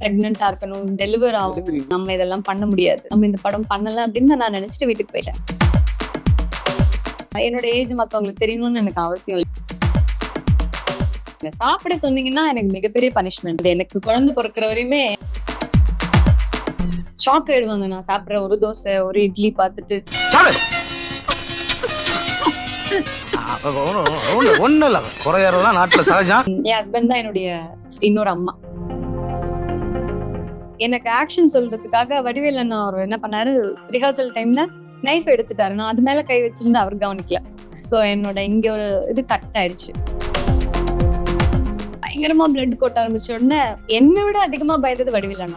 பிரெக்னெண்டா இருக்கணும் டெலிவர் ஆகும் நம்ம இதெல்லாம் பண்ண முடியாது. நம்ம இந்த படம் பண்ணலாம் அப்படின்னு நான் நினைச்சிட்டு வீட்டுக்கு போயிட்டேன். என்னோட ஏஜ் மத்தவங்களுக்கு தெரியணும்னு எனக்கு அவசியம் இல்லை. சாப்பிட சொன்னீங்கன்னா எனக்கு மிகப்பெரிய பனிஷ்மெண்ட் எனக்கு குழந்தை பிறக்கிற வரையுமே ஷாக் ஆயிடுவாங்க. நான் சாப்பிடுற ஒரு தோசை ஒரு இட்லி பார்த்துட்டு. என் ஹஸ்பண்ட் தான் என்னுடைய இன்னொரு அம்மா. எனக்கு ஆக்ஷன் சொல்றதுக்காக வடிவேல் அண்ணா அவர் என்ன பண்ணாரு? ரிஹர்சல் டைம்ல நைஃப் எடுத்துட்டாரு. நான் அது மேல கை வச்சிருந்து அவர் கவனிக்கல. சோ என்னோட இங்க ஒரு இது கட் ஆயிடுச்சு. பயங்கரமா பிளட் கொட்ட ஆரம்பிச்ச உடனே என்னை விட அதிகமா பயந்தது வடிவேல்.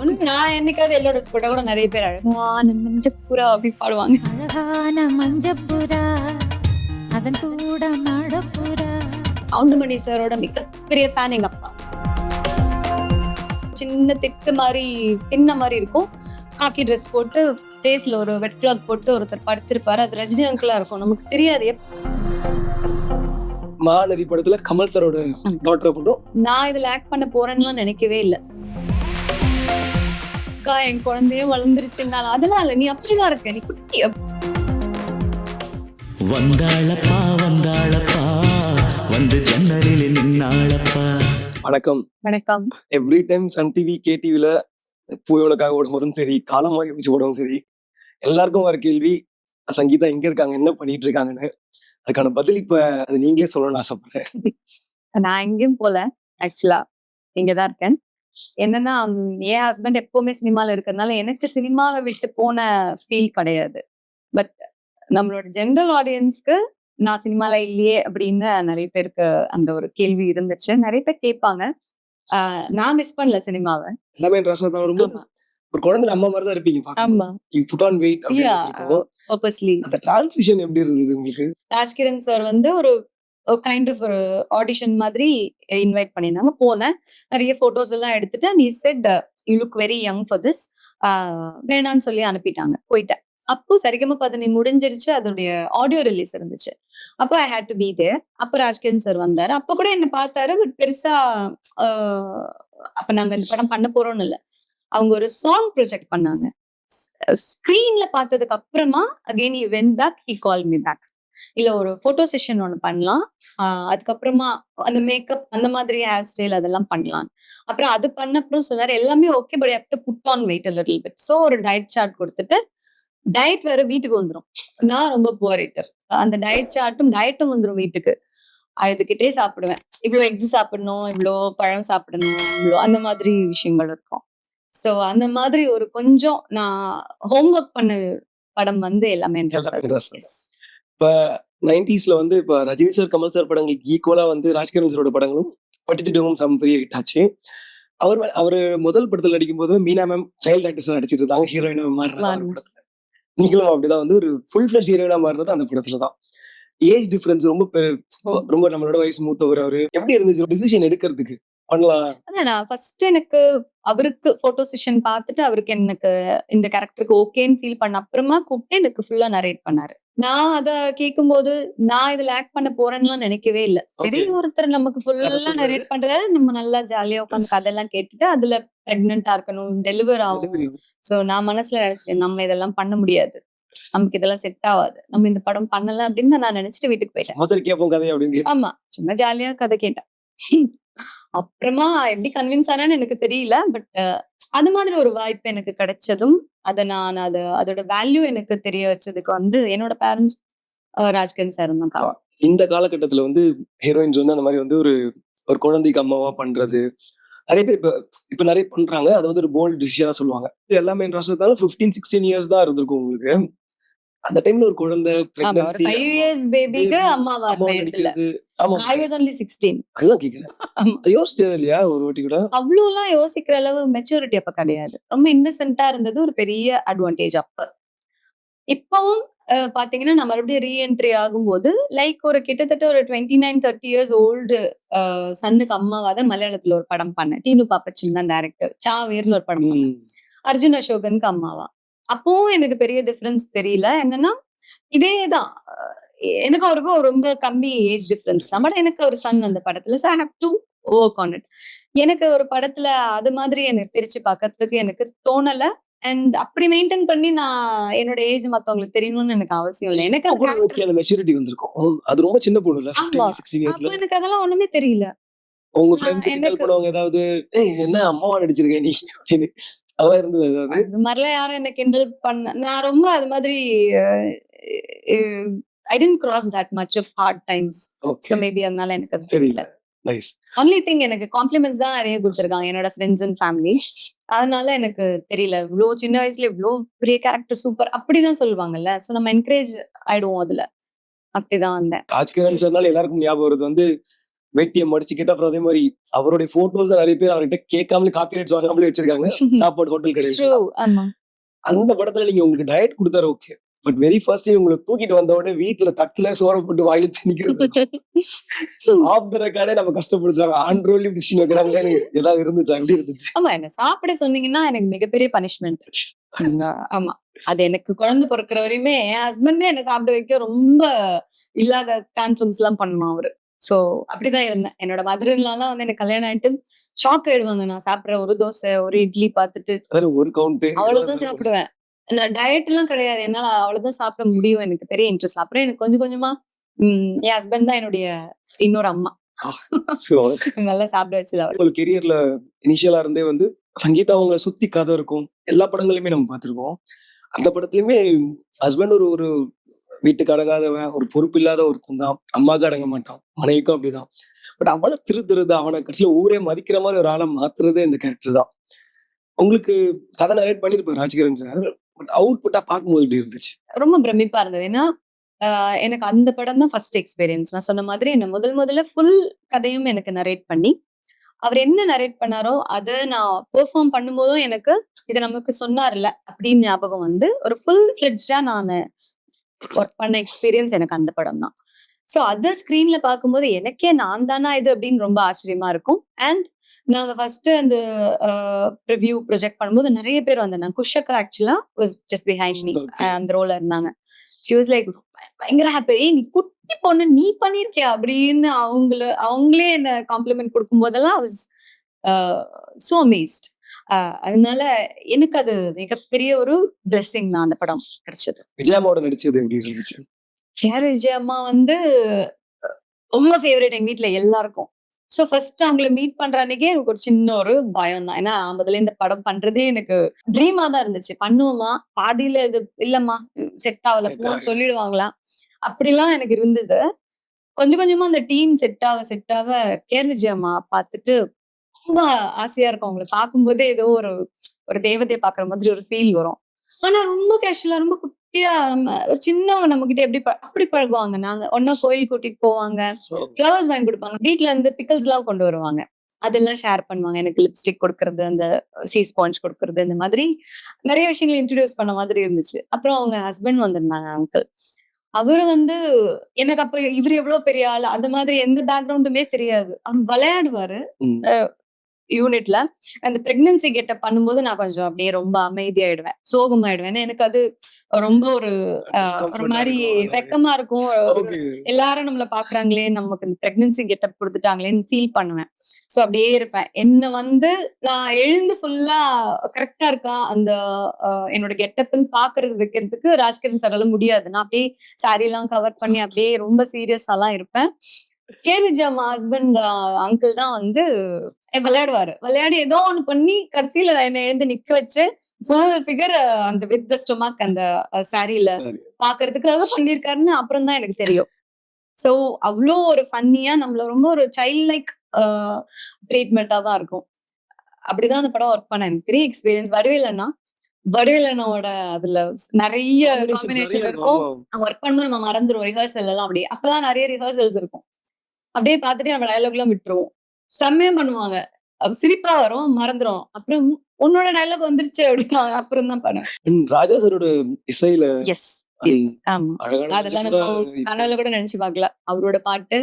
ஒண்ணு நான் என்னைக்காவது எல்லோட போட்டா கூட நிறைய பேர் அழகான நெஞ்சப்புறா அப்படி பாடுவாங்க. அழகான மஞ்சப்புறா அதன் கூட மடப்புறா கவுண்டமணி சாரோட மிகப்பெரிய ஃபேன் எங்க அப்பா. சின்ன திட்டு மாதிரி தின்ன மாதிரி இருக்கும். காக்கி ட்ரெஸ் போட்டு ஃபேஸ்ல ஒரு வெட் கிளாத் போட்டு ஒருத்தர் படுத்திருப்பாரு. அது ரஜினி அங்கிளா இருக்கும். நமக்கு தெரியாது. மாநதி படத்துல கமல் சரோட டாக்டர் பண்ணும் நான் இதுல ஆக்ட் பண்ண போறேன்னுலாம் நினைக்கவே இல்லை. அக்கா என் குழந்தையே வளர்ந்துருச்சுனால அதெல்லாம் இல்ல. நீ அப்படிதான் இருக்க. நீ குட்டி வந்தாளப்பா வந்தாளப்பா. வந்து ஜன்னலில் நின்னாளப்பா. வணக்கம். வணக்கம். Every time Sun TV K டிவில பூயோனுக்காக ஓடும்போதும் சரி காலமாரி வச்சு ஓடவும் சரி எல்லாருக்கும் வர கேள்வி சங்கீதா எங்க இருக்காங்க என்ன பண்ணிட்டு இருக்காங்கன்னு அதுக்கான பதில் இப்ப அது நீங்களே சொல்லணும்னு ஆசைப்படுறேன். நான் எங்கேயும் போல ஆக்சுவலா இங்கதான் இருக்கேன். என்னன்னா என் ஹஸ்பண்ட் எப்பவுமே சினிமால இருக்கிறதுனால எனக்கு சினிமாவை விட்டு போன ஃபீல் கிடையாது. பட் நம்மளோட ஜென்ரல் ஆடியன்ஸ்க்கு நான் சினிமால இல்லையே அப்படின்னு நிறைய பேருக்கு அந்த ஒரு கேள்வி இருந்துச்சு. நிறைய பேர் கேட்பாங்க. நான் மிஸ் பண்ணல சினிமாவை எல்லாமே ஒரு குழந்தை அம்மா மாதிரி தான் இருப்பீங்க ஆமா. புட் ஆன் வெயிட் பர்பஸ்லி அந்த டிரான்சிஷன் எப்படி இருந்தது உங்களுக்கு? ராஜ்கிரண் சார் வந்து ஒரு கைண்ட் ஆஃப் ஒரு ஆடிஷன் மாதிரி இன்வைட் பண்ணியிருந்தாங்க. போனேன். நிறைய போட்டோஸ் எல்லாம் எடுத்துட்டு நீ said you look very young for this வேணான்னு சொல்லி அனுப்பிட்டாங்க. போயிட்டேன். அப்போ சரிகம பதினி முடிஞ்சிருச்சு அதோடைய ஆடியோ ரிலீஸ் இருந்துச்சு. அப்போ I had to be there அப்போ ராஜ்கிரண் சார் வந்தாரு. அப்போ கூட என்ன பார்த்தாரு பட் பெருசா ஆஹ், அப்ப நாங்க இந்த படம் பண்ண போறோம்னு இல்ல. அவங்க ஒரு சாங் ப்ரொஜெக்ட் பண்ணாங்க. ஸ்கிரீன்ல பார்த்ததுக்கு அப்புறமா again you when back he call me back இல்ல ஒரு போட்டோ செஷன் ஒன்று பண்ணலாம். ஆஹ் அதுக்கப்புறமா அந்த மேக்கப் அந்த மாதிரி ஹேர் ஸ்டைல் அதெல்லாம் பண்ணலாம். அப்புறம் அது பண்ண அப்புறம் சொன்னாரு எல்லாமே okay but have to put on weight little bit so ஒரு டயட் சார்ட் கொடுத்துட்டு டயட் வேற வீட்டுக்கு வந்துடும் நான் ரொம்ப புவர் ஈட்டர் அந்த டயட் சார்ட்டும் டயட்டும் வந்துடும் வீட்டுக்கு. அழுதுகிட்டே சாப்பிடுவேன். இவ்வளோ எக்ஸ் சாப்பிடணும் இவ்வளோ பழம் சாப்பிடணும் இவ்வளோ அந்த மாதிரி விஷயங்கள் இருக்கும். ஸோ அந்த மாதிரி ஒரு கொஞ்சம் நான் ஹோம்ஒர்க் பண்ண படம் வந்து எல்லாமே. இப்ப நைன்டிஸ்ல வந்து இப்ப ரஜினி சார் கமல் சார் படங்களுக்கு ஈக்குவலா வந்து ராஜ்கிரண் சாரோட படங்களும் பட்டுச்சிட்டவும் சம் பெரிய ஹிட் ஆச்சு. அவர் அவரு முதல் படத்துல நடிக்கும் போது மீனா மேம் சைல்ட் ஆக்டர்ஸ் நடிச்சிட்டு இருந்தாங்க ஹீரோயினா மாறினாங்க நீங்களும் அப்படிதான் வந்து ஒரு ஃபுல் ஃபிளஷ் ஹீரோயினா மாறினது அந்த படத்துல தான். ஏஜ் டிஃபரன்ஸ் ரொம்ப ரொம்ப நம்மளோட வயசு மூத்தவர் அவரு. எப்படி இருந்துச்சு டிசிஷன் எடுக்கிறதுக்கு? பண்ணலாம். அதான் நான் ஃபர்ஸ்ட் எனக்கு அவருக்கு போட்டோ செஷன் பார்த்துட்டு அவருக்கு எனக்கு இந்த கேரக்டருக்கு ஓகேன்னு ஃபீல் பண்ண அப்புறமா கூப்பிட்டு எனக்கு ஃபுல்லா நரேட் பண்ணாரு. நான் அத கேட்கும்போது நான் இதுல ஆக்ட் பண்ண போறேன்னுலாம் நினைக்கவே இல்ல. சரி. ஒருத்தர் நமக்கு ஃபுல்லா. நரேட் பண்றாரு. நம்ம நல்லா ஜாலியா உட்காந்து கதையெல்லாம் கேட்டுட்டு அதுல பிரெக்னெண்டா இருக்கணும் டெலிவர் ஆகும் சோ நான் மனசுல நினைச்சேன் நம்ம இதெல்லாம் பண்ண முடியாது. நமக்கு இதெல்லாம் செட் ஆகாது. நம்ம இந்த படம் பண்ணலாம் அப்படின்னு நான் நினைச்சிட்டு வீட்டுக்கு போயிட்டேன். ஆமா சும்மா ஜாலியா கதை கேட்டேன் அப்புறமா எப்படி கன்வின்ஸ் ஆனான்னு எனக்கு தெரியல பட் அது மாதிரி ஒரு வாய்ப்பு எனக்கு கிடைச்சதும் அதை நான் அது அதோட வேல்யூ எனக்கு தெரிய வச்சதுக்கு வந்து என்னோட பேரண்ட்ஸ் ராஜ்கிரண் சார் தான் காரணம். இந்த காலகட்டத்துல வந்து ஹீரோயின்ஸ் வந்து அந்த மாதிரி வந்து ஒரு ஒரு குழந்தைக்கு அம்மாவா பண்றது நிறைய பேர் இப்ப இப்ப நிறைய பண்றாங்க அது வந்து ஒரு போல்ட் டிசிஷனா சொல்லுவாங்க இது எல்லாமே ரசத்தால பிப்டீன் சிக்ஸ்டீன் இயர்ஸ் தான் இருந்திருக்கும் உங்களுக்கு அந்த டைம்ல ஒரு குழந்தை pregnancy, ஃபைவ் இயர்ஸ் பேபிக்கு அம்மாவா நடிக்கிறது ஆமா. ஐ வாஸ் ஒன்லி சிக்ஸ்டீன் அதுதான் கேக்குறேன். யோசிச்சது இல்லையா ஒரு வாட்டி கூட? அவ்வளோலாம் யோசிக்கிற அளவு மெச்சூரிட்டி அப்ப கிடையாது. ரொம்ப இன்னசென்ட்டா இருந்தது ஒரு பெரிய அட்வான்டேஜ் அப்ப. இப்பவும் பாத்தீங்கன்னா நான் மறுபடியும் ரீஎன்ட்ரி ஆகும்போது லைக் ஒரு கிட்டத்தட்ட ஒரு twenty nine thirty years old சன்னுக்கு அம்மாவாத மலையாளத்துல ஒரு படம் பண்ணேன். டீனு பாப்பச்சின் தான் டேரக்டர் சாவேர்னு ஒரு படம். அர்ஜுன் அசோகனுக்கு அம்மாவா. அப்பவும் எனக்கு பெரிய டிஃபரன்ஸ் தெரியல. என்னன்னா இதேதான் அஹ் எனக்கு அவருக்கும் ரொம்ப கம்மி ஏஜ் டிஃபரன்ஸ் தான். பட் எனக்கு ஒரு சன் அந்த படத்துல. So I have to work on it எனக்கு ஒரு படத்துல அது மாதிரி எனக்கு பிரிச்சு பார்க்கறதுக்கு எனக்கு தோணல. அண்ட் அப்படி மெயின்டைன் பண்ணி நான் என்னோட ஏஜ் மத்தவங்களுக்கு தெரியணும்னு எனக்கு அவசியம் இல்லை. எனக்கு மெச்சூரிட்டி வந்திருக்கும். அது ரொம்ப சின்ன பொண்ணு எனக்கு அதெல்லாம் ஒண்ணுமே தெரியல. உங்க ஃப்ரெண்ட்ஸ் கிண்டல் பண்ணுவாங்க ஏதாவது என்ன அம்மாவா நடிச்சிருக்க நீ? அப்படின்னு. அதெல்லாம் இருந்தது ஏதாவது? அது மாதிரிலாம் யாரும் என்ன கிண்டல் பண்ண நான் ரொம்ப அது மாதிரி I didn't cross that much of hard times so maybe அதனால எனக்கு அது தெரியல. தெரியல. நைஸ் ஒன்லி திங் எனக்கு காம்ப்ளிமெண்ட்ஸ் தான் நிறைய கொடுத்துருக்காங்க என்னோட ஃப்ரெண்ட்ஸ் அண்ட் ஃபேமிலி அதனால எனக்கு தெரியல. இவ்வளோ சின்ன வயசுல இவ்வளோ பெரிய கேரக்டர் சூப்பர் அப்படிதான் சொல்லுவாங்கல்ல. ஸோ நம்ம என்கரேஜ் ஆயிடுவோம் அதுல. அப்படிதான் வந்தேன். ராஜ்கிரண் சொன்னால எல்லாருக்கும் ஞாபகம் வருது வந்து வேட்டியை மடிச்சு கேட்ட அப்புறம் அதே மாதிரி அவருடைய போட்டோஸ் நிறைய பேர் அவர்கிட்ட கேட்காமலே காப்பி ரைட்ஸ் வாங்காமலே வச்சிருக்காங்க. சாப்பாடு ஹோட்டல் ஆமா. அந்த படத்துல நீங்க உங்களுக்கு டயட் கொடுத்தாரு ஓகே பட் வெரி ஃபர்ஸ்ட் உங்களை தூக்கிட்டு வந்த உடனே வீட்டுல தட்டுல சோற போட்டு வாயில திணிக்கிறது. ஆஃப் த ரெக்கார்டே நம்ம கஷ்டப்படுத்துறாங்க. ஆன் ரோலி டிஷ் வைக்கிறாங்களே ஏதாவது இருந்துச்சு? அப்படி இருந்துச்சு? ஆமா என்ன சாப்பிட சொன்னீங்கன்னா எனக்கு மிகப்பெரிய பனிஷ்மெண்ட் ஆமா. அது எனக்கு குழந்தை பிறக்கிற வரையுமே என் ஹஸ்பண்டே என்ன சாப்பிட வைக்க ரொம்ப இல்லாத டான்ட்ரம்ஸ் எல்லாம் பண்ணணும் அவரு. சோ அப்படிதான் இருந்தேன். என்னோட மதுரைலாம் வந்து எனக்கு கல்யாணம் ஆயிட்டு ஷாக் ஆயிடுவாங்க. நான் சாப்பிடுற ஒரு தோசை ஒரு இட்லி பார்த்துட்டு ஒரு கவுண்ட் அவ்வளவுதான் சாப்பிடுவேன். நான் டயட் எல்லாம் கிடையாது. என்னால அவ்வளவுதான் சாப்பிட முடியும். எனக்கு பெரிய இன்ட்ரெஸ்ட் அப்புறம் எனக்கு கொஞ்சம் கொஞ்சமா உம் என் ஹஸ்பண்ட் தான் என்னுடைய இன்னொரு அம்மா. நல்லா சாப்பிட வச்சது அவர். உங்களுக்கு கெரியர்ல இனிஷியலா இருந்தே வந்து சங்கீதா அவங்க சுத்தி கதை இருக்கும். எல்லா படங்களையுமே நம்ம பார்த்திருக்கோம். அந்த படத்துலயுமே ஹஸ்பண்ட் ஒரு ஒரு வீட்டுக்கு அடங்காதவன் ஒரு பொறுப்பு இல்லாத ஒருத்தன் தான் அம்மாவுக்கு அடங்க மாட்டான் மனைவிக்கும் அப்படிதான். பட் அவனை திருத்துறது அவனை கட்சியில ஊரே மதிக்கிற மாதிரி ஒரு ஆளை மாத்துறதே இந்த கேரக்டர் தான். உங்களுக்கு கதை நரேட் பண்ணிருப்பாரு ராஜகிரண் சார் பட் அவுட் புட்டா பார்க்கும்போது இப்படி இருந்துச்சு? ரொம்ப பிரமிப்பா இருந்தது. ஏன்னா ஆஹ் எனக்கு அந்த படம் தான் ஃபர்ஸ்ட் எக்ஸ்பீரியன்ஸ் நான் சொன்ன மாதிரி என்ன முதல் முதல்ல ஃபுல் கதையும் எனக்கு நரேட் பண்ணி அவர் என்ன நரேட் பண்ணாரோ அதை நான் பெர்ஃபார்ம் பண்ணும்போதும் எனக்கு இதை நமக்கு சொன்னார்ல அப்படின்னு ஞாபகம் வந்து ஒரு ஃபுல் ஃபிளட்ஜா நான் ஒர்க் பண்ண எக்ஸ்பீரியன்ஸ் எனக்கு அந்த படம் தான் ஸோ அதை ஸ்க்ரீன்ல பார்க்கும்போது எனக்கே நான் தானா இது அப்படின்னு ரொம்ப ஆச்சரியமா இருக்கும். அண்ட் நாங்க ஃபர்ஸ்ட் அந்த ரிவ்யூ ப்ரொஜெக்ட் பண்ணும்போது நிறைய பேர் வந்தாங்க குஷக்கா ஆக்சுவலா வாஸ் ஜஸ்ட் பிஹைண்ட் மீ. அந்த ரோல இருந்தாங்க. ஷி வாஸ் லைக் பயங்கர ஹாப்பி நீ குட்டி பொண்ணு நீ பண்ணிருக்கியா? அப்படின்னு அவங்கள அவங்களே என்ன காம்ப்ளிமெண்ட் கொடுக்கும் போதெல்லாம் வாஸ் ஸோ அமேஸ்ட் அதனால எனக்கு அது மிகப்பெரிய ஒரு பிளெஸிங் தான் அந்த படம் கிடைச்சது. விஜயம்மாவோட நடிச்சது எப்படி இருந்துச்சு? கேஆர் விஜய் அம்மா வந்து ரொம்ப ஃபேவரட் எங்க வீட்ல எல்லாருக்கும். ஸோ ஃபர்ஸ்ட் அவங்கள மீட் பண்ற அன்னைக்கே எனக்கு ஒரு சின்ன ஒரு பயம் தான். ஏன்னா முதல்ல இந்த படம் பண்றதே எனக்கு ட்ரீமா தான் இருந்துச்சு. பண்ணுவோமா? பாதியில இது இல்லம்மா செட் ஆகல போன்னு. சொல்லிடுவாங்களா? அப்படிலாம் எனக்கு இருந்தது. கொஞ்சம் கொஞ்சமா அந்த டீம் செட் ஆக செட் ஆக கேஆர் விஜய் அம்மா பார்த்துட்டு ரொம்ப ஆசையா இருக்கும் அவங்களை பார்க்கும்போதே ஏதோ ஒரு ஒரு தெய்வத்தை பாக்குற மாதிரி ஒரு ஃபீல் வரும். ஆனா ரொம்ப கேஷுவலா ரொம்ப குட்டியா நம்ம ஒரு சின்னவங்க நம்ம கிட்ட எப்படி அப்படி பழகுவாங்க? நாங்க ஒன்னா கோயில் கூட்டிட்டு போவாங்க ஃப்ளவர்ஸ் வாங்கி கொடுப்பாங்க. வீட்ல இருந்து பிக்கல்ஸ் எல்லாம் கொண்டு வருவாங்க. அதெல்லாம் ஷேர் பண்ணுவாங்க. எனக்கு லிப்ஸ்டிக் கொடுக்கறது அந்த சீ ஸ்பாஞ்ச் கொடுக்கறது இந்த மாதிரி நிறைய விஷயங்களை இன்ட்ரடியூஸ் பண்ண மாதிரி இருந்துச்சு. அப்புறம் அவங்க ஹஸ்பண்ட் வந்திருந்தாங்க அங்கிள் அவரு வந்து எனக்கு அப்ப இவர் எவ்வளவு பெரிய ஆள்? அந்த மாதிரி எந்த பேக்ரவுண்டுமே தெரியாது. அவர் விளையாடுவாரு. யூனிட்ல அந்த பிரெக்னன்சி கெட்ட பண்ணும்போது நான் கொஞ்சம் அப்படியே ரொம்ப அமைதியாயிடுவேன் சோகமாயிடுவேன். எனக்கு அது ரொம்ப ஒரு ஒரு மாதிரி. வெக்கமா இருக்கும். எல்லாரும் நம்மள பாக்குறாங்களே நமக்கு இந்த பிரெக்னன்சி கெட்டப் கொடுத்துட்டாங்களேன்னு ஃபீல் பண்ணுவேன். சோ அப்படியே இருப்பேன். என்ன வந்து நான் எழுந்து ஃபுல்லா கரெக்டா இருக்கா? அந்த என்னோட கெட்டப்னு பாக்குறது வைக்கிறதுக்கு ராஜ்கிரண் சாரால முடியாது. நான் அப்படியே சாரி எல்லாம் கவர் பண்ணி அப்படியே ரொம்ப சீரியஸாலாம் இருப்பேன். கே விஜயம்மா ஹஸ்பண்ட் அங்கிள் தான் வந்து விளையாடுவாரு. விளையாடி ஏதோ ஒண்ணு பண்ணி கடைசியில என்ன எழுந்து நிக்க வச்சு ஃபுல் ஃபிகர் அந்த வித் த ஸ்டொமக் அந்த சாரியில சரி. பாக்குறதுக்காக பண்ணிருக்காருன்னு அப்புறம் தான் எனக்கு தெரியும். சோ அவ்வளோ ஒரு ஃபன்னியா நம்மள ரொம்ப ஒரு சைல்ட் லைக் ட்ரீட்மெண்டா தான் இருக்கும். அப்படிதான் அந்த படம் ஒர்க் பண்ண. எனக்கு பெரிய எக்ஸ்பீரியன்ஸ் வடிவேலன்னா வடிவேலனோட அதுல நிறைய காம்பினேஷன் இருக்கும். ஒர்க் பண்ணும்போது நம்ம மறந்துருவோம். ரிஹர்சல் எல்லாம் அப்படியே. அப்பெல்லாம் நிறைய ரிஹர்சல்ஸ் இருக்கும். அப்படியே பார்த்துட்டு நம்ம டயலாக் எல்லாம் விட்டுருவோம். செம்மையா பண்ணுவாங்க. சிரிப்பா வரும் மறந்துரும். அப்புறம் உன்னோட டயலாக் வந்துருச்சு அப்படின்னு அப்புறம் தான் பண்ணேன் ராஜா சாரோட இசையில எஸ் அதெல்லாம் கனவுல கூட நினைச்சு பார்க்கல. அவரோட பாட்டு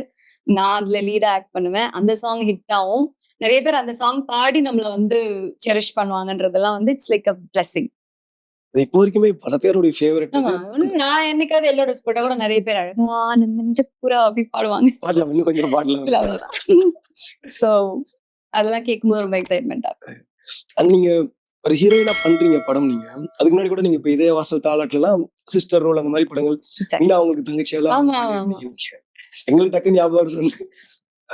நான் அதுல லீடா ஆக்ட் பண்ணுவேன். அந்த சாங் ஹிட் ஆகும். நிறைய பேர் அந்த சாங் பாடி நம்மள வந்து செரிஷ் பண்ணுவாங்கன்றதெல்லாம் வந்து இட்ஸ் லைக் அ பிளஸிங் அது இப்போ வரைக்குமே பல பேருடைய ஃபேவரட் நான் என்னைக்காவது எல்லோ ட்ரெஸ் போட்டா கூட நிறைய பேர் அழகான நெஞ்ச புறா அப்படி பாடுவாங்க. பாடலாம். இன்னும் கொஞ்சம் பாடலாம். சோ அதெல்லாம் கேட்கும்போது ரொம்ப எக்ஸைட்மெண்டா அண்ட் நீங்க ஒரு ஹீரோயினா பண்றீங்க படம் நீங்க. அதுக்கு முன்னாடி கூட நீங்க இப்ப இதே வாசல் தாளாட்டுலாம் சிஸ்டர் ரோல் அந்த மாதிரி படங்கள் அவங்களுக்கு தங்கச்சி எல்லாம். எங்களுக்கு டக்கு ஞாபகம்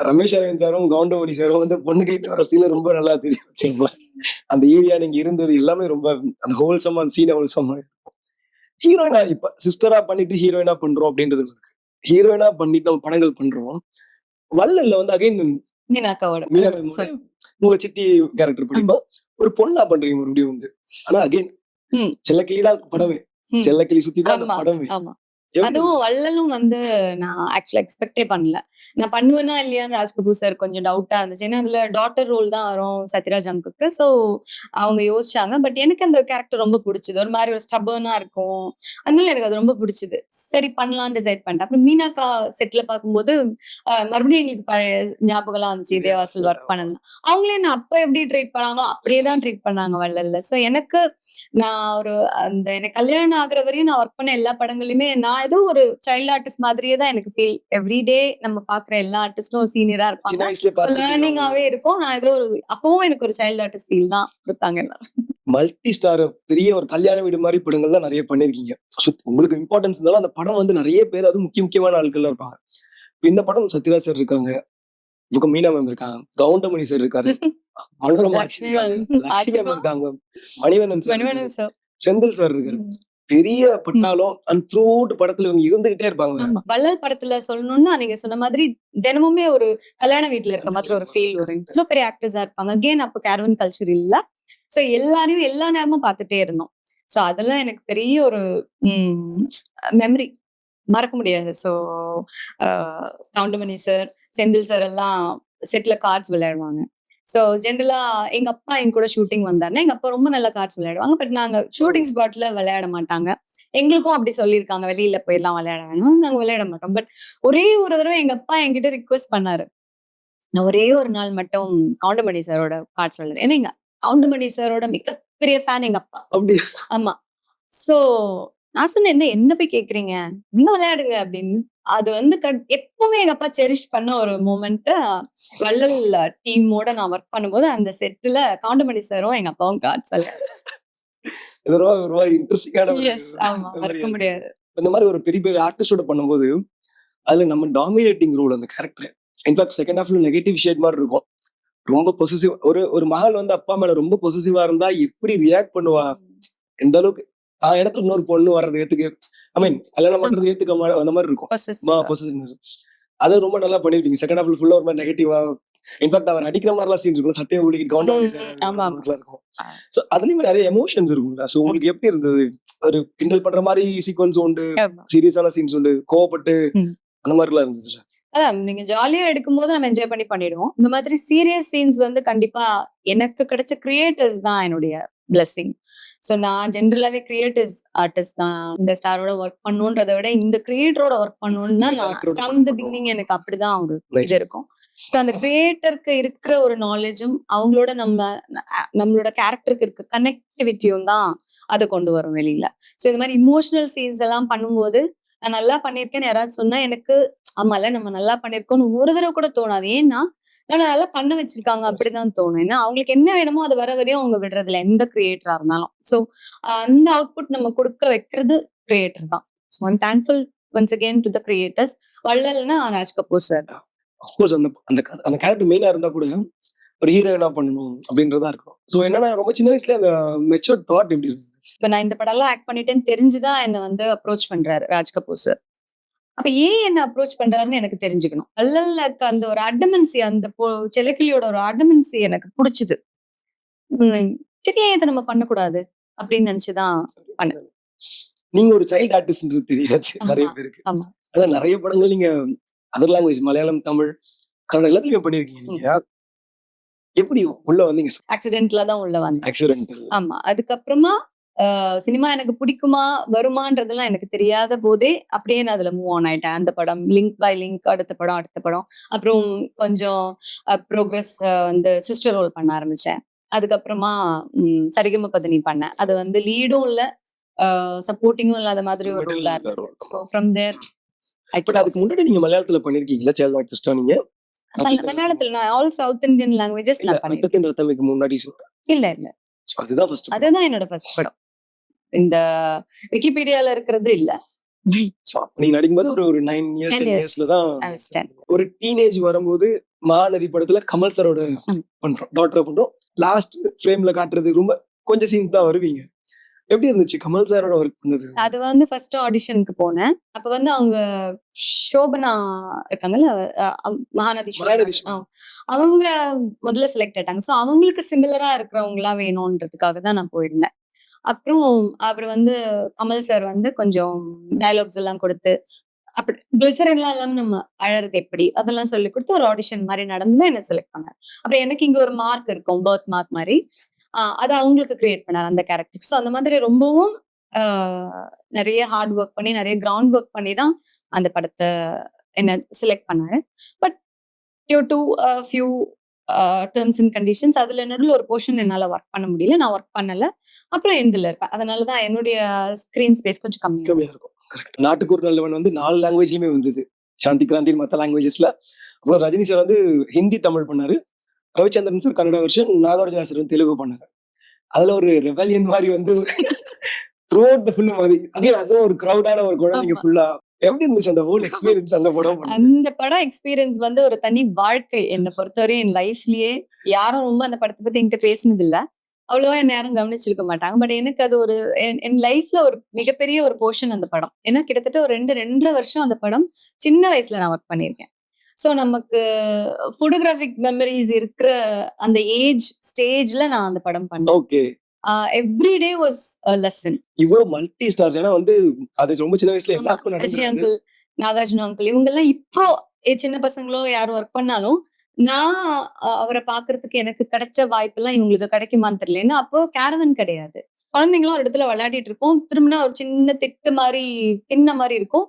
ரமேஷ் அரவிந்த் சாரும் கவுண்டமணி சாரும் வந்து பொண்ணு கேட்டு வர சீன ரொம்ப நல்லா தெரியும் வச்சுங்களேன் அந்த ஏரியா நீங்க இருந்தது எல்லாமே ரொம்ப அந்த ஹோல்சமா அந்த சீனை ஹோல்சமா ஹீரோயினா இப்ப சிஸ்டரா பண்ணிட்டு ஹீரோயினா பண்றோம் அப்படின்றது இருக்கு. ஹீரோயினா பண்ணிட்டு நம்ம படங்கள் பண்றோம். வள்ளல்ல வந்து அகைன் மீனாக்காவோட. உங்க சித்தி கேரக்டர் பிடிக்கும். ஒரு பொண்ணா பண்றீங்க மறுபடியும் வந்து. ஆனா அகைன். செல்லக்கிளி தான் படமே. செல்லக்கிளி சுத்தி தான் படமே. அதுவும் வள்ளலும் வந்து நான் ஆக்சுவலா எக்ஸ்பெக்டே பண்ணல. நான் பண்ணுவேனா இல்லையான்னு ராஜ்கபூர் சார் கொஞ்சம் டவுட்டா இருந்துச்சு. ஏன்னா அதுல டாட்டர் ரோல் தான் வரும் சத்யராஜ் அங்குக்கு. ஸோ அவங்க யோசிச்சாங்க. பட் எனக்கு அந்த கேரக்டர் ரொம்ப பிடிச்சது. ஒரு மாதிரி ஒரு ஸ்டபர்னா இருக்கும். அதனால எனக்கு அது ரொம்ப பிடிச்சது. சரி பண்ணலாம்னு டிசைட் பண்ணிட்டேன். அப்புறம் மீனாக்கா செட்ல பார்க்கும்போது மறுபடியும் எங்களுக்கு பழைய ஞாபகம்லாம் வந்துச்சு. இதே வாசல் ஒர்க் பண்ணலாம் அவங்களே என்ன அப்ப எப்படி ட்ரீட் பண்ணாங்களோ அப்படியே தான் ட்ரீட் பண்ணாங்க வள்ளல்ல. ஸோ எனக்கு நான் ஒரு அந்த எனக்கு கல்யாணம் ஆகுற வரையும் நான் ஒர்க் பண்ண எல்லா படங்களையுமே நான் ஏதோ ஒரு சைல்ட் ஆர்டிஸ்ட் மாதிரியே தான் எனக்கு ஃபீல் எவ்ரிடே நம்ம பாக்குற எல்லா ஆர்டிஸ்டும் சீனியரா இருப்பாங்க. லேர்னிங்காவே இருக்கும். நான் ஏதோ ஒரு அப்பவும் எனக்கு ஒரு சைல்ட் ஆர்டிஸ்ட் ஃபீல் தான் கொடுத்தாங்க எல்லாரும். மல்டி ஸ்டார் பெரிய ஒரு கல்யாண வீடு மாதிரி படங்கள் தான் நிறைய பண்ணிருக்கீங்க. உங்களுக்கு இம்பார்ட்டன்ஸ் இருந்தாலும் அந்த படம் வந்து நிறைய பேர் அது முக்கிய முக்கியமான ஆட்கள் இருப்பாங்க. இந்த படம் சத்யராஜ் சார் இருக்காங்க. இப்போ மீனா மேம் இருக்காங்க. கவுண்டமணி சார் இருக்காரு. மனோரமா இருக்காங்க, மணிவண்ணன் சார் செந்தில் சார் இருக்காரு. பெரிய பட்டாலும் அண்ட் த்ரூ படத்துல இவங்க இருந்துகிட்டே இருப்பாங்க. வள்ளல் படத்துல சொல்லணும்னா நீங்க சொன்ன மாதிரி தினமுமே ஒரு கல்யாண வீட்ல இருக்க மாதிரி ஒரு ஃபீல் வரும். இவ்வளவு பெரிய ஆக்டர்ஸா இருப்பாங்க. அகேன் அப்ப கேரவன் கல்ச்சர் இல்ல. சோ எல்லாரையும் எல்லா நேரமும் பார்த்துட்டே இருந்தோம். சோ அதெல்லாம் எனக்கு பெரிய ஒரு மெமரி மறக்க முடியாது. So Goundamani sir Senthil sir எல்லாம் செட்ல கார்ட்ஸ் விளையாடுவாங்க. ஸோ ஜென்ரலா எங்க அப்பா எங்க கூட ஷூட்டிங் வந்தாருன்னா எங்க அப்பா ரொம்ப நல்ல கார்ட்ஸ் விளையாடுவாங்க. பட் நாங்க ஷூட்டிங் ஸ்பாட்ல விளையாட மாட்டாங்க. எங்களுக்கும் அப்படி சொல்லியிருக்காங்க. வெளியில போயிடலாம் விளையாட வேணும் நாங்க விளையாட மாட்டோம். பட் ஒரே ஒரு தடவை எங்க அப்பா என்கிட்ட ரிக்வெஸ்ட் பண்ணாரு. நான் ஒரே ஒரு நாள் மட்டும் கவுண்டமணி சாரோட கார்ட்ஸ் விளையாடு ஏன்னா எங்க கவுண்டமணி சாரோட மிகப்பெரிய ஃபேன் எங்க அப்பா. அப்படி ஆமா. சோ நான் சொன்னேன் என்ன என்ன போய் கேக்குறீங்க? நீங்க விளையாடுங்க அப்படின்னு. அது வந்து எப்பவுமே எங்க அப்பா செரிஷ் பண்ண ஒரு மூமெண்ட் வள்ளல் டீமோட நான் ஒர்க் பண்ணும்போது அந்த செட்ல கவுண்டமணி சாரும் எங்க அப்பாவும் மறக்க முடியாது. இந்த மாதிரி ஒரு பெரிய பெரிய ஆர்டிஸ்டோட பண்ணும்போது அதுல நம்ம டாமினேட்டிங் ரோல் அந்த கேரக்டர் இன்ஃபேக்ட் செகண்ட் ஹாஃப்ல நெகட்டிவ் ஷேட் மாதிரி இருக்கும். ரொம்ப பொசிசிவ் ஒரு ஒரு மகள் வந்து அப்பா மேல ரொம்ப பொசிசிவா இருந்தா எப்படி ரியாக்ட் பண்ணுவா? எந்த அளவுக்கு இடத்துல இன்னொரு பொண்ணு வர்றது ஏத்துக்கு ஐ மீன் கல்யாணம் பண்றது ஏத்துக்க அந்த மாதிரி இருக்கும். அதை ரொம்ப நல்லா பண்ணிருப்பீங்க. செகண்ட் ஹாஃப்ல ஃபுல்லா ஒரு மாதிரி நெகட்டிவா இன்ஃபேக்ட் அவர் அடிக்கிற மாதிரிலாம் சீன்ஸ் இருக்கும் சட்டையை ஓடிக்கிட்டு ம், ம், ஆமா, கவுண்ட் ஆமா. இருக்கும். சோ அதுலயுமே நிறைய எமோஷன்ஸ் இருக்கும்ல சோ உங்களுக்கு எப்படி இருந்தது? ஒரு கிண்டல் பண்ற மாதிரி சீக்வன்ஸ் உண்டு. சீரியஸான சீன்ஸ் உண்டு கோவப்பட்டு. அந்த மாதிரிலாம் இருந்துச்சு அதான் நீங்க ஜாலியா எடுக்கும்போது நம்ம என்ஜாய் பண்ணி பண்ணிடுவோம். இந்த மாதிரி சீரியஸ் சீன்ஸ் வந்து கண்டிப்பா எனக்கு கிடைச்ச கிரியேட்டர்ஸ் தான் என்னுடைய பிளெஸிங் ஸோ நான் ஜென்ரலாவே கிரியேட்டர்ஸ் ஆர்டிஸ்ட் தான் இந்த ஸ்டாரோட ஒர்க் பண்ணுன்றதை விட இந்த கிரியேட்டரோட ஒர்க் பண்ணணும்னு நான் த. பிகினிங் எனக்கு அப்படிதான் ஒரு. இது இருக்கும் ஸோ அந்த கிரியேட்டருக்கு இருக்கிற ஒரு நாலேஜும் அவங்களோட நம்ம நம்மளோட கேரக்டருக்கு இருக்க கனெக்டிவிட்டியும் தான் அதை கொண்டு வரும் வெளியில ஸோ இந்த மாதிரி இமோஷனல் சீன்ஸ் எல்லாம் பண்ணும்போது நான் நல்லா பண்ணியிருக்கேன்னு யாராவது சொன்னா எனக்கு ஆமால நம்ம நல்லா பண்ணிருக்கோம்னு ஒரு தடவை கூட தோணாது. ஏன்னா நான் நல்லா பண்ண வச்சிருக்காங்க. அப்படிதான் தோணும். ஏன்னா அவங்களுக்கு என்ன வேணுமோ அது வர வரையும் அவங்க விடுறது இல்ல எந்த கிரியேட்டரா இருந்தாலும். ஸோ அந்த அவுட்புட் நம்ம கொடுக்க வைக்கிறது கிரியேட்டர் தான். So I'm thankful once again to the creators வள்ளல்னா Raj Kapoor sir of course அந்த அந்த அந்த கேரக்டர் மெயினா இருந்தா கூட ஒரு ஹீரோயினா பண்ணணும் அப்படின்றதா இருக்கும். சோ என்னன்னா ரொம்ப சின்ன வயசுல அந்த மெச்சூர் தாட் எப்படி இருந்தது? இப்ப நான் இந்த படம்லாம் ஆக்ட் பண்ணிட்டேன்னு தெரிஞ்சுதான் என்ன வந்து அப்ரோச் பண்றாரு ராஜ் கபூர் சார் அப்ப ஏன் என்ன அப்ரோச் பண்றாருன்னு எனக்கு தெரிஞ்சுக்கணும். வள்ளல்ல இருக்க அந்த ஒரு அடமன்சி அந்த செல்லக்கிளியோட ஒரு அடமன்சி எனக்கு பிடிச்சது. சரி ஏன் இதை நம்ம பண்ணக்கூடாது? அப்படின்னு நினைச்சுதான் பண்ணு. நீங்க ஒரு சைல்ட் ஆர்டிஸ்ட்ன்றது தெரியாது. நிறைய பேருக்கு. ஆமா. ஆனா நிறைய படங்கள் நீங்க அதர் லாங்குவேஜ் மலையாளம் தமிழ் கன்னடம் எல்லாத்தையுமே பண்ணிருக்கீங்க நீங்க எப்படி உள்ள வந்தீங்க? ஆக்சிடென்ட்ல தான் உள்ள வந்தேன். ஆக்சிடென்டல் ஆமா அதுக்கப்புறமா சினிமா எனக்கு பிடிக்குமா வருமான்றதெல்லாம் எனக்கு தெரியாத போதே அப்படியே நான் அதுல மூவ் ஆன் ஆயிட்டேன். அந்த படம் லிங்க் பை லிங்க் அடுத்த படம் அடுத்த படம். அப்புறம் கொஞ்சம் ப்ரோக்ரஸ் வந்து சிஸ்டர் ரோல் பண்ண ஆரம்பிச்சேன். அதுக்கப்புறமா சரிகம பதனி பண்ணேன். அது வந்து லீடும் இல்ல சப்போர்ட்டிங்கும் இல்லாத மாதிரி ஒரு ரோலா. ஸோ ஃப்ரம் தேர் பட் அதுக்கு முன்னாடி நீங்க மலையாளத்துல பண்ணிருக்கீங்களா சைல்ட் ஆர்டிஸ்டா நீங்க? மலையாளத்துல நான் ஆல் சவுத் இந்தியன் லாங்குவேஜஸ் நான் பண்ணிருக்கேன். முன்னாடி இல்ல இல்ல. அதுதான் ஃபர்ஸ்ட் அதுதான் என்னோட ஃபர்ஸ்ட் படம். இந்த விக்கிபீடியால இருக்கிறது இல்ல நீங்க நடிக்கும்போது ஒரு ஒரு நைன் இயர்ஸ் 10 டென் years. இயர்ஸ்ல தான் I was 10. ஒரு டீனேஜ் வரும்போது மகாநதி படத்துல கமல் சரோட. பண்றோம் டாக்டர் பண்றோம் லாஸ்ட் ஃப்ரேம்ல காட்டுறது ரொம்ப கொஞ்சம் சீன்ஸ் தான் வருவீங்க எப்படி இருந்துச்சு கமல் சாரோட ஒர்க் பண்ணது அது வந்து ஃபர்ஸ்ட் ஆடிஷனுக்கு போனேன் அப்ப வந்து அவங்க சோபனா இருக்காங்கல்ல மகாநதி. அவங்க முதல்ல செலக்ட் ஆயிட்டாங்க சோ அவங்களுக்கு சிமிலரா இருக்கிறவங்களா வேணும்ன்றதுக்காக தான் நான் போயிருந்தேன் அப்புறம் அவர் வந்து கமல் சார் வந்து கொஞ்சம் டைலாக்ஸ் எல்லாம் கொடுத்து அப்படி கிளிசரின்லாம் இல்லாம நம்ம அழறது எப்படி? அதெல்லாம் சொல்லி கொடுத்து ஒரு ஆடிஷன் மாதிரி நடந்து என்ன செலக்ட் பண்ணார். அப்புறம் எனக்கு இங்க ஒரு மார்க் இருக்கும் பர்த் மார்க் மாதிரி. அது அவங்களுக்கு கிரியேட் பண்ணார் அந்த கேரக்டர் ஸோ அந்த மாதிரி ரொம்பவும் நிறைய ஹார்ட் ஒர்க் பண்ணி நிறைய கிரவுண்ட் ஒர்க் பண்ணி தான் அந்த படத்தை என்ன செலக்ட் பண்ணாரு. But due to few terms and conditions அதுல நடுவில் ஒரு போர்ஷன் என்னால ஒர்க் பண்ண முடியல. நான் ஒர்க் பண்ணல. அப்புறம் எண்டில் இருப்பேன். அதனால தான் என்னுடைய ஸ்கிரீன் ஸ்பேஸ் கொஞ்சம் கம்மியாக கம்மியா இருக்கும். கரெக்ட் நாட்டுக்கு ஒரு நல்லவன் வந்து நாலு லாங்குவேஜ்லயுமே வந்தது. சாந்தி கிராந்தி மத்த லாங்குவேஜஸ்ல அப்புறம் ரஜினி சார் வந்து ஹிந்தி தமிழ் பண்ணாரு. ரவிச்சந்திரன் சார் கன்னட வருஷன் நாகார்ஜுனா சார் வந்து தெலுங்கு பண்ணாங்க அதுல ஒரு ரெவலியன் மாதிரி வந்து த்ரூ அவுட் த ஃபில்ம் மாதிரி. அங்கே அதுவும் ஒரு கிரௌடான ஒரு குழந்தைங்க. ஃபுல்லா எப்படி இருந்துச்சு அந்த ஹோல் எக்ஸ்பீரியன்ஸ் அந்த படம்? அந்த படம் எக்ஸ்பீரியன்ஸ் வந்து ஒரு தனி வாழ்க்கை. என்னை பொறுத்தவரை என் லைஃப்லயே யாரும் ரொம்ப அந்த படத்தை பத்தி என்கிட்ட பேசினது இல்ல அவ்வளவா என்ன யாரும் கவனிச்சிருக்க மாட்டாங்க. பட் எனக்கு அது ஒரு என்- என் லைஃப்ல ஒரு மிகப்பெரிய ஒரு போர்ஷன் அந்த படம். ஏன்னா கிட்டத்தட்ட ஒரு ரெண்டு ரெண்டரை வருஷம் அந்த படம் சின்ன வயசுல நான் ஒர்க் பண்ணியிருக்கேன். ஸோ நமக்கு ஃபோட்டோகிராஃபிக் மெமரிஸ் இருக்கிற அந்த ஏஜ் ஸ்டேஜ்ல நான் அந்த படம் பண்ணேன். Okay every day was lesson இவ்வளவு மல்டி ஸ்டார்ஸ் ஏன்னா வந்து அது ரொம்ப சின்ன வயசுல எல்லாருக்கும் ரஜினி நடந்தது அங்கிள் நாகார்ஜுன அங்கிள் இவங்க எல்லாம் இப்போ சின்ன பசங்களோ யாரும் ஒர்க் பண்ணாலும் நான் அவரை பாக்குறதுக்கு எனக்கு கிடைச்ச வாய்ப்பெல்லாம் இவங்களுக்கு கிடைக்குமான்னு தெரியல. ஏன்னா அப்போ கேரவன் கிடையாது. குழந்தைங்களும் ஒரு இடத்துல விளையாடிட்டு இருப்போம். திரும்பினா ஒரு சின்ன திட்டு மாதிரி தின்ன மாதிரி இருக்கும்.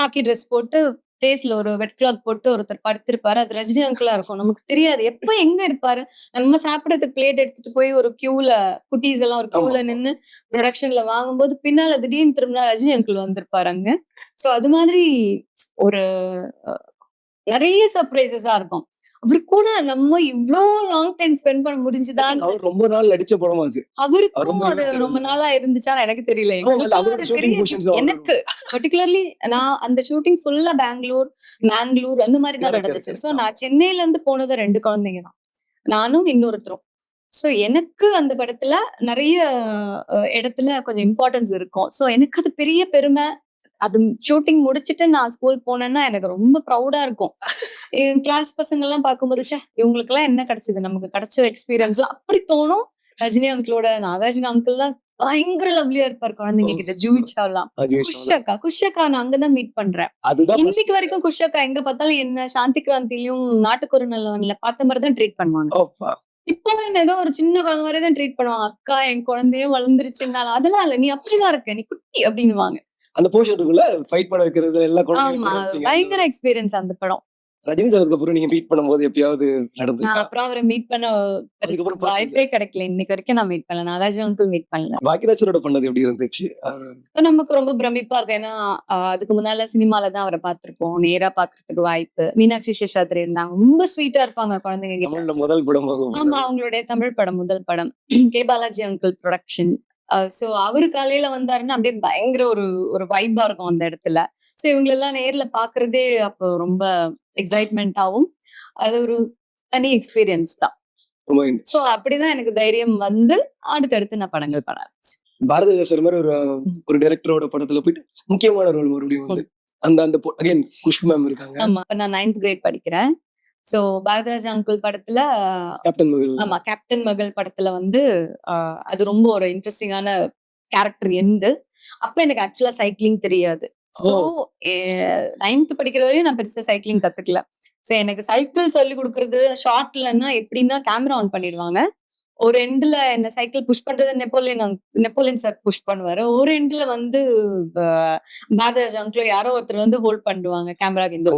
காக்கி ட்ரெஸ் போட்டு ஃபேஸ்ல ஒரு வெட் கிளாத் போட்டு ஒருத்தர் படுத்திருப்பாரு. அது ரஜினி அங்கிளா இருக்கும். நமக்கு தெரியாது. எப்ப எங்க இருப்பாரு? நம்ம சாப்பிடறதுக்கு பிளேட் எடுத்துட்டு போய் ஒரு கியூல குட்டீஸ் எல்லாம் ஒரு கியூல. நின்னு ப்ரொடக்ஷன்ல வாங்கும்போது பின்னால திடீர்னு திரும்பினா ரஜினி அங்கிள் வந்திருப்பாரு அங்க. சோ அது மாதிரி ஒரு நிறைய சர்ப்ரைசஸா இருக்கும். அப்படி கூட நம்ம இவ்ளோ லாங் டைம் ஸ்பெண்ட் பண்ண முடிஞ்சுதான் அவர் ரொம்ப நாள் நடிச்ச படம் அது. அவருக்கும் அது ரொம்ப நாளா இருந்துச்சான்னு எனக்கு தெரியல. எனக்கு பர்டிகுலர்லி நான் அந்த ஷூட்டிங் ஃபுல்லா பெங்களூர் மேங்களூர் அந்த மாதிரி தான் நடந்துச்சு. சோ நான் சென்னையில இருந்து போனது ரெண்டு குழந்தைங்க தான். நானும் இன்னொருத்தரும். சோ எனக்கு அந்த படத்துல நிறைய இடத்துல கொஞ்சம் இம்பார்ட்டன்ஸ் இருக்கும். சோ எனக்கு அது பெரிய பெருமை. அது ஷூட்டிங் முடிச்சிட்டு நான் ஸ்கூல் போனேன்னா எனக்கு ரொம்ப ப்ரௌடா இருக்கும். கிளாஸ் பசங்க எல்லாம் பார்க்கும்போது ச்சே இவங்களுக்கு எல்லாம் என்ன கிடைச்சது? நமக்கு கிடைச்ச எக்ஸ்பீரியன்ஸ் அப்படி தோணும். ரஜினி அங்கிளோட நாகார்ஜுன அங்கிள் தான் பயங்கர லவ்லியா இருப்பார் குழந்தைங்க கிட்ட. விஷயம் தான். குஷக்கா குஷக்கா நான் அங்கதான் மீட் பண்றேன். இன்னைக்கு வரைக்கும் குஷக்கா எங்க பார்த்தாலும் என்ன சாந்தி கிராந்திலையும் நாட்டுக்கொரு நல்லவன்ல பார்த்த மாதிரி தான் ட்ரீட் பண்ணுவாங்க. இப்போ என்ன ஏதோ ஒரு சின்ன குழந்தை மாதிரி தான் ட்ரீட் பண்ணுவாங்க. அக்கா என் குழந்தையே வளர்ந்துருச்சுனால அதெல்லாம் இல்ல நீ அப்படிதான் இருக்க நீ குட்டி அப்படின்னுவாங்க. அந்த போர்ஷனுக்குள்ள ஃபைட் பண்ண வைக்கிறது எல்லாம் பயங்கர எக்ஸ்பீரியன்ஸ் அந்த படம். ரஜினி சாருக்கு அப்புறம் நீங்க மீட் பண்ணும்போது எப்பயாவது நடந்து அப்புறம் அவரை மீட் பண்ண வாய்ப்பே கிடைக்கல. இன்னைக்கு வரைக்கும் நான் மீட் பண்ணல. நாகார்ஜுன அங்கிள் மீட் பண்ணல. பாக்கியராஜரோட பண்ணது எப்படி இருந்துச்சு? நமக்கு ரொம்ப பிரமிப்பா இருக்கும். ஏன்னா அதுக்கு முன்னால சினிமால தான் அவரை பார்த்திருப்போம். நேரா பாக்குறதுக்கு வாய்ப்பு. மீனாட்சி சேஷாத்ரி இருந்தாங்க. ரொம்ப ஸ்வீட்டா இருப்பாங்க குழந்தைங்க கிட்ட. முதல் படம் ஆமா அவங்களுடைய தமிழ் படம் முதல் படம். K. Balaji uncle production so அவரு காலையில வந்தாருன்னா அப்படியே பயங்கர ஒரு ஒரு வைபா இருக்கும் அந்த இடத்துல. சோ இவங்களெல்லாம் நேர்ல பாக்குறதே அப்போ ரொம்ப எக்ஸைட்மெண்ட்டாவும் அது ஒரு தனி எக்ஸ்பீரியன்ஸ் தான். சோ அப்படிதான் எனக்கு தைரியம் வந்து அடுத்தடுத்து நான் படங்கள் பண்ண ஆரம்பிச்சேன். பாரதிய சார் மாதிரி ஒரு ஒரு டைரக்டரோட படத்துல போயிட்டு முக்கியமான ரோல் மறுபடியும் வந்து அந்த அந்த அகைன் குஷ்பு மேம் இருக்காங்க. ஆமா நான் நைன்த் கிரேட் படிக்கிறேன். சோ பாரதிராஜ் அங்கிள் படத்துல ஆமா கேப்டன் மகள் படத்துல வந்து அது ரொம்ப ஒரு இன்ட்ரெஸ்டிங்கான கேரக்டர் எந்து அப்ப எனக்கு ஆக்சுவலா சைக்கிளிங் தெரியாது. ஸோ நைன்த் படிக்கிற வரையும் நான் பெருசா சைக்கிளிங் கத்துக்கல. ஸோ எனக்கு சைக்கிள் சொல்லி கொடுக்கறது ஷார்ட்லன்னா எப்படின்னா கேமரா ஆன் பண்ணிடுவாங்க. ஒரு எண்ட்ல என்ன சைக்கிள் புஷ் பண்றது நெப்போலியன் நெப்போலியன் சார் புஷ் பண்ணுவாரு. ஒரு எண்ட்ல வந்து பாரதிராஜ் அங்கிளோ யாரோ ஒருத்தர் வந்து ஹோல்ட் பண்ணுவாங்க கேமரா இந்த.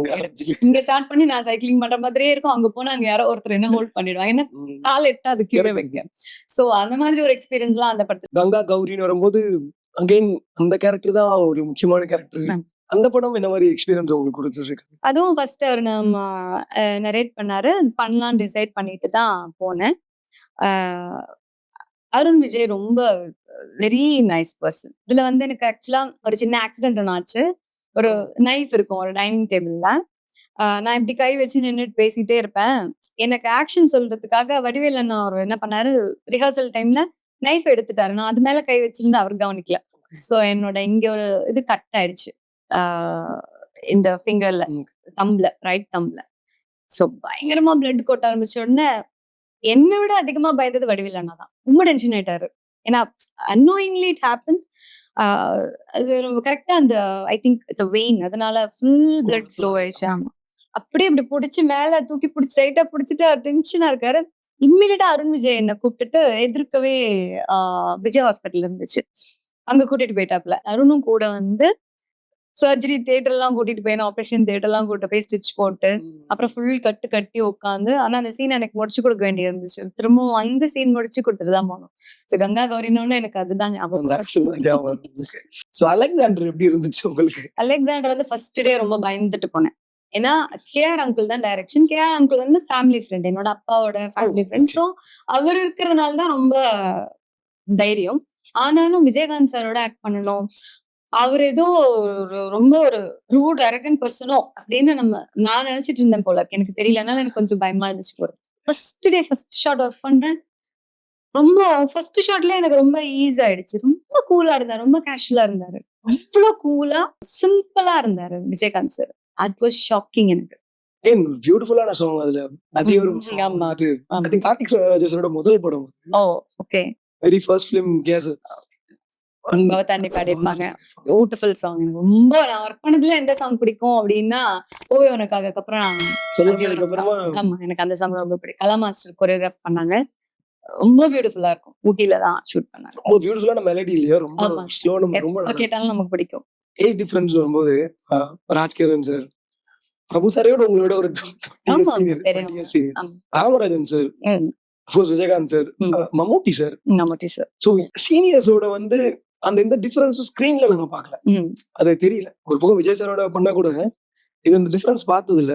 இங்க ஸ்டார்ட் பண்ணி நான் சைக்கிளிங் பண்ற மாதிரியே இருக்கும். அங்க போனா அங்க யாரோ ஒருத்தர் என்ன ஹோல்ட் பண்ணிடுவாங்க. என்ன ம். கால் எட்டா அது கீழே வைக்க சோ அந்த மாதிரி ஒரு எக்ஸ்பீரியன்ஸ் எல்லாம் அந்த படத்துல. கங்கா கௌரின்னு வரும்போது அகைன் அந்த கேரக்டர் தான் ஒரு முக்கியமான கேரக்டர். அந்த படம் என்ன மாதிரி எக்ஸ்பீரியன்ஸ் உங்களுக்கு கொடுத்துருக்கு? அதுவும் ஃபர்ஸ்ட் அவர் நம்ம நரேட் பண்ணாரு. பண்ணலாம்னு டிசைட் பண்ணிட்டு தான் போனேன். அருண் விஜய் ரொம்ப வெரி நைஸ் பர்சன் இதுல வந்து எனக்கு ஆக்சுவலா ஒரு சின்ன ஆக்சிடென்ட் ஒன்று ஆச்சு. ஒரு நைஃப் இருக்கும் ஒரு டைனிங் டேபிள்ல நான் இப்படி கை வச்சு நின்றுட்டு பேசிட்டே இருப்பேன். எனக்கு ஆக்ஷன் சொல்றதுக்காக வடிவேல் அண்ணா அவர் என்ன பண்ணாரு? ரிஹர்சல் டைம்ல நைஃப் எடுத்துட்டாரு. நான் அது மேல கை வச்சிருந்தா அவர் கவனிக்கல. ஸோ என்னோட இங்க ஒரு இது கட் ஆயிடுச்சு. இந்த ஃபிங்கர்ல. தம்ப்ல ரைட் தம்ப்ல ஸோ பயங்கரமா பிளட் கொட்ட ஆரம்பிச்ச உடனே என்னை விட அதிகமா பயந்தது வடிவேல் அண்ணா தான். ரொம்ப டென்ஷன் ஆயிட்டாரு. ஏன்னா அன்னோயிங்லி இட் ஹேப்பன் அது கரெக்டா அந்த ஐ திங்க் இட்ஸ் வெயின் அதனால ஃபுல் பிளட் ஃப்ளோ ஆயிடுச்சு. ஆமா. அப்படியே இப்படி பிடிச்சி மேல தூக்கி பிடிச்சி டைட்டா பிடிச்சிட்டு டென்ஷனா இருக்காரு. இம்மிடியா அருண் விஜய் என்ன கூப்பிட்டுட்டு எதிர்க்கவே விஜய் ஹாஸ்பிட்டல் இருந்துச்சு. அங்க கூட்டிட்டு போயிட்டாப்ல அருணும் கூட வந்து சர்ஜரி தேட்டர் எல்லாம் கூட்டிட்டு போய் ஆபரேஷன் தேட்டர் எல்லாம் கூட்டிட்டு போய் ஸ்டிச் போட்டு அப்புறம் ஃபுல் கட்டு கட்டி உட்காந்து ஆனா அந்த சீன் எனக்கு முடிச்சு கொடுக்க வேண்டியது இருந்துச்சு திரும்பவும் அந்த சீன் முடிச்சு கொடுத்துட்டு தான் போனோம். ஸோ கங்கா கௌரினோன்னு எனக்கு அதுதான் ஞாபகம். ஸோ அலெக்சாண்டர் எப்படி இருந்துச்சு உங்களுக்கு? அலெக்சாண்டர் வந்து ஃபர்ஸ்ட் டே ரொம்ப பயந்துட்டு போனேன். ஏன்னா கேஆர் அங்கிள் தான் டைரக்ஷன் கேஆர் அங்கிள் வந்து ஃபேமிலி ஃப்ரெண்ட் என்னோட அப்பாவோட ஃபேமிலி ஃப்ரெண்ட் ஸோ அவர் இருக்கிறதுனால தான் ரொம்ப தைரியம். ஆனாலும் விஜயகாந்த் சாரோட ஆக்ட் பண்ணணும். அவர் ஏதோ ரொம்ப ஒரு ரூட் அரகன் பர்சனோ அப்படின்னு நம்ம நான் நினைச்சிட்டு இருந்தேன் போல. எனக்கு தெரியல அதனால எனக்கு கொஞ்சம் பயமா இருந்துச்சு போல. First day first shot work பண்றேன். ரொம்ப ஃபர்ஸ்ட் ஷாட்ல எனக்கு ரொம்ப ஈஸி ஆயிடுச்சு. ரொம்ப கூலா இருந்தாரு. ரொம்ப கேஷுவலா இருந்தாரு. அவ்வளவு கூலா சிம்பிளா இருந்தாரு Vijayakanth sir at was shocking எனக்கு. ஏன் பியூட்டிஃபுல்லான சாங் அதுல. அதிகம் ஆமா. கார்த்திக் முதல் படம் oh okay very first film கேஸ் பவதாண்டி பாடிருப்பாங்க பியூட்டிஃபுல் சாங் ரொம்ப நான் ஒர்க் பண்ணதுல எந்த சாங் பிடிக்கும் அப்படின்னா ஓவே உனக்காக அப்புறம் நான் ஆமா எனக்கு அந்த சாங் ரொம்ப பிடிக்கும். கலா மாஸ்டர் கொரியோகிராஃப் பண்ணாங்க. ரொம்ப பியூட்டிஃபுல்லா இருக்கும். ஊட்டில தான் ஷூட் பண்ணாங்க. ரொம்ப பியூட்டிஃபுல்லான மெலடி இல்லையா? ரொம்ப. ஸ்லோ நம்ம ரொம்ப கேட்டாலும் நமக்கு பிடிக்கும். ஏஜ் டிஃபரன்ஸ் வரும்போது ராஜ்கிரண் சார் பிரபு சாரையோட உங்களோட ஒரு. Ramarajan sir Vijayakanth sir. Mammootty sir நமட்டி sir so சீனியர்ஸோட வந்து அந்த எந்த டிஃபரன்ஸும் ஸ்கிரீன்ல நாங்க பார்க்கல. ம். அது தெரியல. ஒரு பக்கம் விஜய் சாரோட பண்ணா கூட இது இந்த டிஃபரன்ஸ் பார்த்தது இல்ல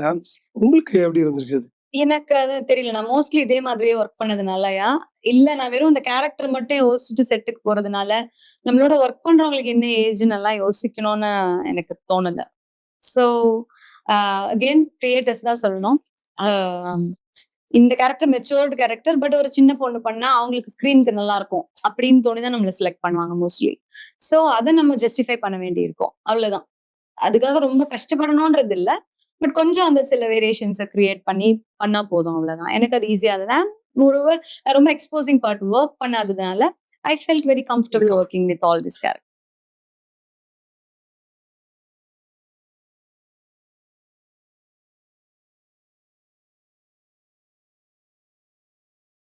உங்களுக்கு எப்படி இருந்திருக்கு அது? எனக்கு அது தெரியல. நான் மோஸ்ட்லி இதே மாதிரியே ஒர்க் பண்ணதுனாலயா இல்ல நான் வெறும் இந்த கேரக்டர் மட்டும் யோசிச்சுட்டு செட்டுக்கு போறதுனால நம்மளோட ஒர்க் பண்றவங்களுக்கு என்ன ஏஜ்னு எல்லாம் யோசிக்கணும்னு எனக்கு தோணல. ஸோ அகெயின் கிரியேட்டர்ஸ் தான் சொல்லணும். இந்த கேரக்டர் மெச்சூர்டு கேரக்டர் பட் ஒரு சின்ன பொண்ணு பண்ணா அவங்களுக்கு ஸ்க்ரீனுக்கு நல்லா இருக்கும் அப்படின்னு தோணி தான் நம்மள செலக்ட் பண்ணுவாங்க மோஸ்ட்லி ஸோ அதை நம்ம ஜஸ்டிஃபை பண்ண வேண்டியிருக்கும். அவ்வளவுதான். அதுக்காக ரொம்ப கஷ்டப்படணும்ன்றது இல்ல. பட் கொஞ்சம் அந்த சில வேரியேஷன்ஸை கிரியேட் பண்ணி பண்ணா போதும் அவ்வளவுதான். எனக்கு அது ஈஸியா இருந்தது மோரோவர் ரொம்ப exposing part work பண்ணாததுனால I felt very comfortable working with all this character